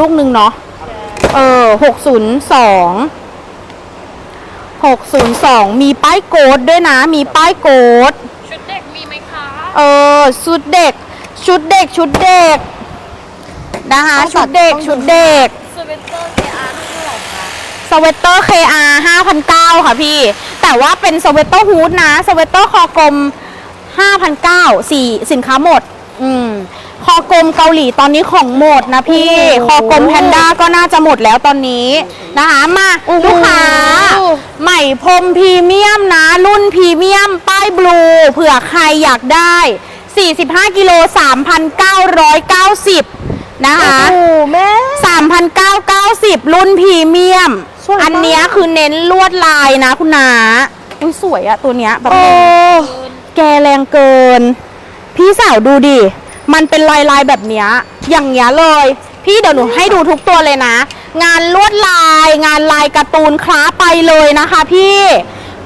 ลูกหนึ่งเนาะ เออหกศูนย์สองหกศูนย์สองมีป้ายโกดด้วยนะ มีป้ายโกดชุดเด็กมีไหมคะ เออ ชุดเด็ก ชุดเด็ก ชุดเด็ก นะคะ ชุดเด็ก ชุดเด็ก สเวนเตอร์เซียอาร์เท่าไหร่คะสเวตเตอร์ KR 5,900ค่ะพี่ แต่ว่าเป็นสเวตเตอร์ฮูดนะ สเวตเตอร์คอกลม5,900สี่สินค้าหมด อืม คอกลมเกาหลีตอนนี้ของหมดนะพี่ คอกลมแพนด้าก็น่าจะหมดแล้วตอนนี้นะคะมาลูกค้าใหม่พรมพรีเมียมนะ รุ่นพรีเมียม ป้ายบลูเผื่อใครอยากได้ 45 กิโล 3,990 นะคะโอ้แม่3,990 รุ่นพรีเมียมสวยมากอันเนี้ยคือเน้นลวดลายนะคุณนาอุ้ยสวยอะตัวเนี้ยแบบโอ้แกแรงเกิน พี่สาวดูดิ มันเป็นลายลายๆแบบเนี้ยอย่างเงี้ยเลย พี่เดี๋ยวหนูให้ดูทุกตัวเลยนะ งานลวดลาย งานลายการ์ตูนคล้าไปเลยนะคะพี่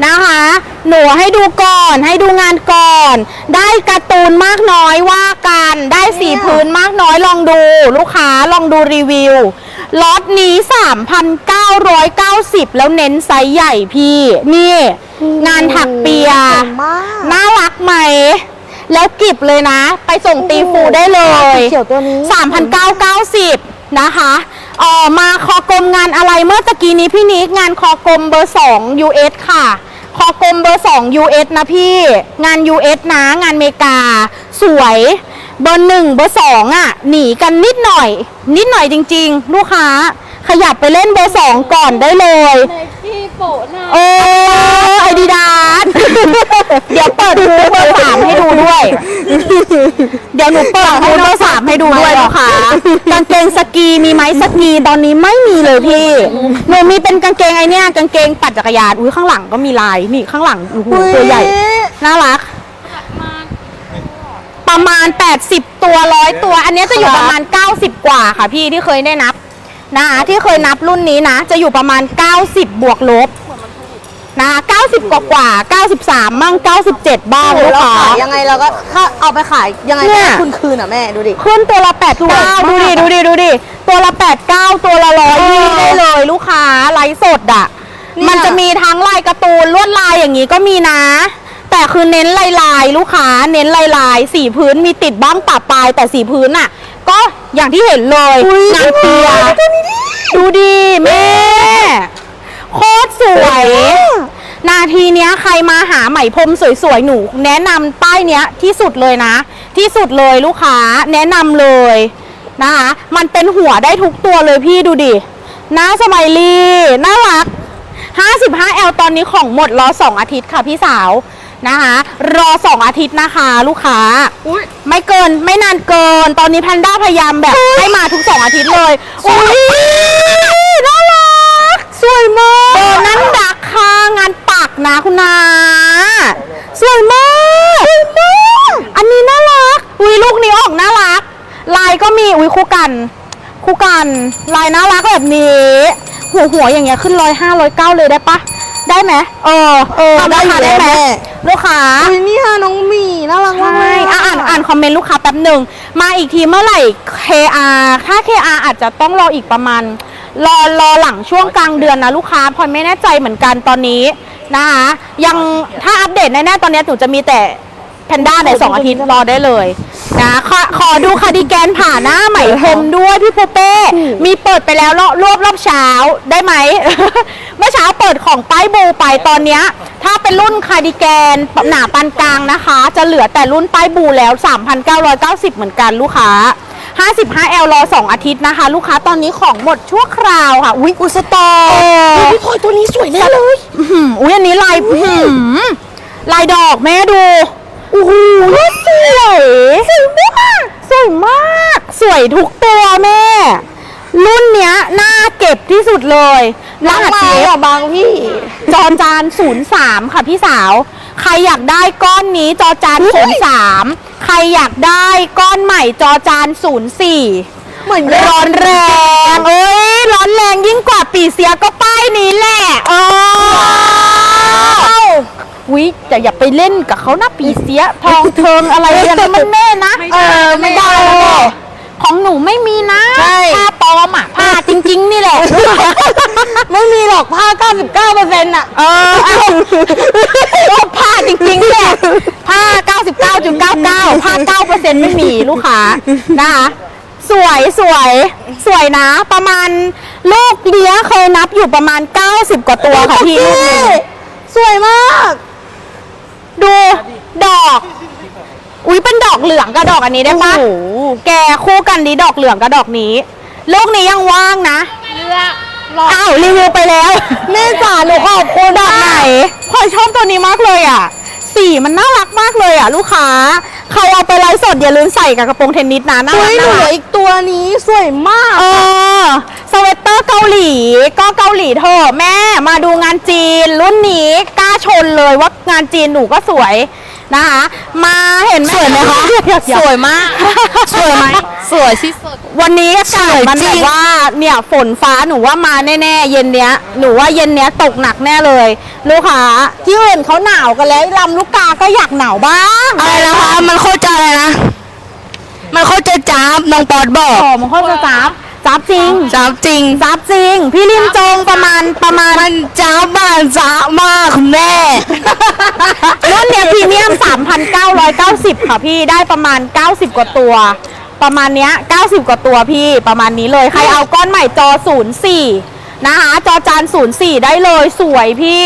นะคะ หนูให้ดูก่อนให้ดูงานก่อน ได้การ์ตูนมากน้อยว่ากัน ได้สีพื้นมากน้อยลองดู ลูกค้าลองดูรีวิวล็อตนี้ 3,990 แล้วเน้นไซส์ใหญ่พี่ นี่ งานถักเปียสวยมากน่ารักไหม แล้วกิบเลยนะ ไปส่งตีฟูได้เลยเขียวตัวนี้3,990นะคะเออมาคอกลมงานอะไรเมื่อตะกี้นี้พี่นิกงานคอกลมเบอร์2 US ค่ะคอกลมเบอร์2 US นะพี่ งาน US นะ งานเมกา สวยเบอร์หนึ่งเบอร์สองอะ หนีกันนิดหน่อย นิดหน่อยจริง ๆ ลูกค้า ขยับไปเล่นเบอร์สองก่อนได้เลยในที่ โปะหน้าโอ้ไอดีดาสเดี๋ยวเปิดฮูเบอร์สามให้ดูด้วย เดี๋ยวหนูเปิดฮูเบอร์สามให้ดูด้วยนะคะกางเกงสกีมีไหมสกีตอนนี้ไม่มีเลยพี่หนูมีเป็นกางเกงไอเนี้ยกางเกงปั่นจักรยานอุ้ยข้างหลังก็มีลายนี่ข้างหลังโอ้โหตัวใหญ่น่ารักมาประมาณ 80 ตัวร้อยตัว อันเนี้ยจะอยู่ประมาณ 90 กว่าค่ะพี่ที่เคยได้นับ นะคะที่เคยนับรุ่นนี้นะ จะอยู่ประมาณ 90 บวกลบนะคะ90 กว่ากว่า93 มั่ง 97 บ้างโอ้ลูกเราค้า ขายยังไงเราก็ถ้าเอาไปขายยังไงเนี่ก็ยได้คุณคืนอะแม่ดูดิ ขึ้นตัวละสวยมาก89 ดูดิ ดูดิ ดูดิ ตัวละ 89 ตัวละร้อยยี่ได้เลยลูกค้าไลฟ์สดอะ เนี่ย มันจะมีทั้งลายการ์ตูนลวดลายอย่างนี้ก็มีนะ แต่คือเน้นลายลายๆลูกค้า เน้นลายลายๆสีพื้นมีติดบ้างปะปลาย แต่สีพื้นอะก็อย่างที่เห็นเลยงานเปียดูดิแม่โคตรสวย นาทีเนี้ยใครมาหาไหมพรมสวยๆหนู แนะนำป้ายเนี้ยที่สุดเลยนะ ที่สุดเลยลูกค้าแนะนำเลยนะคะ มันเป็นหัวได้ทุกตัวเลยพี่ดูดิหน้าสมัยลีน่ารัก 55L ตอนนี้ของหมดรอ 2 อาทิตย์ค่ะพี่สาว นะคะ รอ 2 อาทิตย์นะคะ ลูกค้า อุ้ยไม่เกินไม่นานเกิน ตอนนี้แพนด้าพยายามแบบให้มาทุกสองอาทิตย์เลย อุ้ยน่ารัก สวยมากเบอร์นั้นดักค่ะงานปักนะคุณนาสวยมากสวยมากอันนี้น่ารัก อุ้ยลูกนี้ออกน่ารัก ลายก็มีอุ้ยคู่กัน คู่กัน ลายน่ารักแบบนี้ หัวหัวอย่างเงี้ยขึ้นร้อยห้าร้อยเก้าเลยได้ปะ ได้ไหมเออเออทำราคาได้ได้อยู่ไหมแล้วแม่ ลูกค้าอุ้ยนี่ค่ะน้องหมีน่ารักมากใช่อะอ่านอ่านคอมเมนต์ลูกค้าแป๊บหนึ่ง มาอีกทีเมื่อไหร่ KR ถ้า KR อาจจะต้องรออีกประมาณ รอรอหลังช่วงกลางเดือนนะลูกค้าพลอยไม่แน่ใจเหมือนกันตอนนี้นะคะยังถ้าอัปเดตแน่ๆตอนนี้หนูจะมีแต่ แพนด้าในสองอาทิตย์รอได้เลยนะขอขอดูคาร์ดิแกนผ่าหน้าไหมพรมด้วยพี่ปูเป้ มีเปิดไปแล้วรอบรอบรอบเช้าได้ไหม เมื่อเช้าเปิดของป้ายบูไปตอนเนี้ย ถ้าเป็นรุ่นคาร์ดิแกนหนาปานกลางนะคะ จะเหลือแต่รุ่นป้ายบูแล้ว 3,990 เหมือนกันลูกค้า 55L รอ 2 อาทิตย์นะคะ ลูกค้าตอนนี้ของหมดชั่วคราวค่ะ อุ๊ยอุยสตอร์พี่พลอยตัวนี้สวยแน่เลยอื้อหืออุ๊ยอันนี้ลายอื้อหือลายดอกแม่ดู โอ้โหสวยสวยมากสวยมาก สวยทุกตัวแม่ รุ่นเนี้ยน่าเก็บที่สุดเลยรักหัสมาเจอะบางพี่ จอจาน03ค่ะพี่สาว ใครอยากได้ก้อนนี้จอจาน03ใครอยากได้ก้อนใหม่จอจาน04เหมือนร้อนแรง เอย ร้อนแรงยิ่งกว่าปีเสียก็ป้ายนี้แหละเออ วิแต่อย่าไปเล่นกับเขานะปีเสียทองเทิงอะไรกันมันแม่นะไม่เอได้อไม่ได้ไม่ได้ของหนูไม่มีนะใช่ค่าปลอมอะผ้าจริง ๆ นี่แหละ ไม่มีหรอกผ้า 99เปอร์เซ็นต์อะ เออเอาก็ผ้าจริงๆเนี่ยผ้า 99.99ผ้า9%ไม่มีลูกค้านะคะ สวยสวยสวยนะ ประมาณลูกเลี้ยเคยนับอยู่ประมาณ 90 กว่าตัวค่ะพี่ลูกหนึงสวยมาก ดู ดอก อุ้ยเป็นดอกเหลืองกับดอกอันนี้ได้ปะโอ้โห แกคู่กันดีดอกเหลืองกับดอกนี้ ลูกนี้ยังว่างนะ เลือกรออ้าวรีวิวไปแล้วแม่จ๋าหนูขอบคุณดอกไหนพลอยชอบตัวนี้มากเลยอะ สีมันน่ารักมากเลยอะ ลูกค้า ใครเอาไปไลฟ์สดอย่าลืมใส่กับกระโปรงเทนนิสนะน่าเฮ้รักยหนูน่าเหลืรัอกอีกตัวนี้สวยมาก เออสเวตเตอร์เกาหลี ก็เกาหลีเถอะแม่มาดูงานจีนรุ่นนี้กล้า ชนเลยว่างานจีนหนูก็สวยนะคะ มาเห็นไหมสวยไหมคะสวยมาก สวยไหมสวยที่สุด วันนี้อากาศมันแบบว่าเนี่ยฝนฟ้าหนูว่ามาแน่ๆเย็นเนี้ยหนูว่าเย็นเนี้ยตกหนักแน่เลย ลูกค้าที่อื่นเขาหนาวกันแล้วลำลูกกาก็อยากหนาวบ้างอะไรนะคะมันโคตรจะอะไรนะ มันโคตรจะจ้าบน้องปอดบอกโอ้มันโคตรจะจับ จับจริงจ้าบจริง จับจริง พี่ลิมจงประมาณประมาณมันจ้าบมากจ้าบมากคุณแม่ รุ่นเนี้ยพรีเมียม 3,990 ค่ะพี่ได้ประมาณ 90 กว่าตัว ประมาณเนี้ย 90 กว่าตัวพี่ประมาณนี้เลยใครเอาก้อนใหม่จอ 04 นะคะ จอจาน04 ได้เลยสวยพี่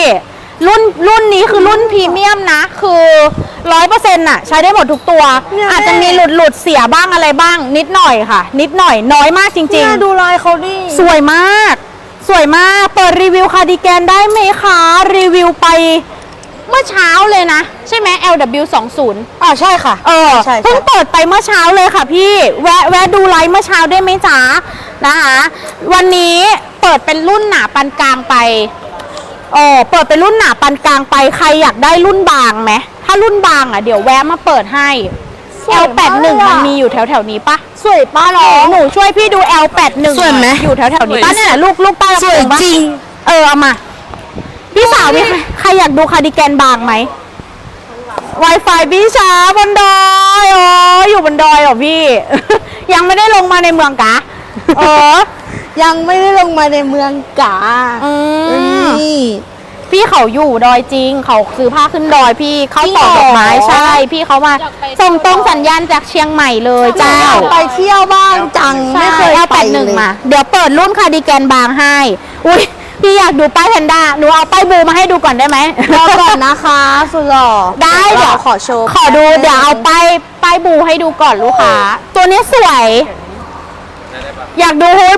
รุ่นรุ่นนี้คือรุ่นพรีเมียมนะ คือร้อยเปอร์เซ็นต์น่ะใช้ได้หมดทุกตัว เนี่ยอาจจะมีหลุดหลุดเสียบ้างอะไรบ้าง นิดหน่อยค่ะ นิดหน่อยน้อยมากจริเนี่งยๆ ดูลายเขาดิ สวยมาก สวยมาก เปิดรีวิวคาร์ดิแกนได้ไหมคะ รีวิวไปเมื่อเช้าเลยนะ ใช่ไหม LW20 อ่าใช่ค่ะ เออใช่ใช่ เพิ่งเปิดไปเมื่อเช้าเลยค่ะพี่ แวะแวะดูไลฟ์เมื่อเช้าได้ไหมจ๊ะนะคะ วันนี้เปิดเป็นรุ่นหนาปานกลางไปเออเปิดเป็นรุ่นหนาปานกลางไปใครอยากได้รุ่นบางไหมถ้ารุ่นบางอะเดี๋ยวแวะมาเปิดให้ L81 มันมีอยู่แถวแถวๆนี้ปะสวยป้าหน้องหนูช่วยพี่ดู L81 สวยไหมอยู่แถวแถวๆนี้ป้าเนี่ยลูกลูกป้าสวยกระโปปะจริง เออเอามา พี่สาวมีใครใครอยากดูคาร์ดิแกนบางไหม Wi-Fi พี่ช้าบนดอยอ๋ออยู่บนดอยเหรอพี่ ยังไม่ได้ลงมาในเมืองกะเออ ยังไม่ได้ลงมาในเมืองกาอืม นี่พี่เขาอยู่ดอยจริง เขาซื้อผ้าขึ้นดอยพี่เขาต่อดอกไม้จริงเหรอใช่ พี่เขามาอยากไปส่งตรงสัญญาณจากเชียงใหม่เลยเจ้าไปเที่ยวบ้างจังไม่เคยเอาไปแปดหเลนึ่งยมา เดี๋ยวเปิดรุ่นคาร์ดิแกนบางให้ อุ้ยพี่อยากดูป้ายแพนด้า หนูเอาป้ายบูมาให้ดูก่อนได้ไหมรอก่อนนะคะสุดหล่อ ได้เดี๋ยวขอโชว์ ขอดูเดี๋ยวเอาป้ายป้ายบูให้ดูก่อนลูกค้า ตัวนี้สวย อยากดูฮูด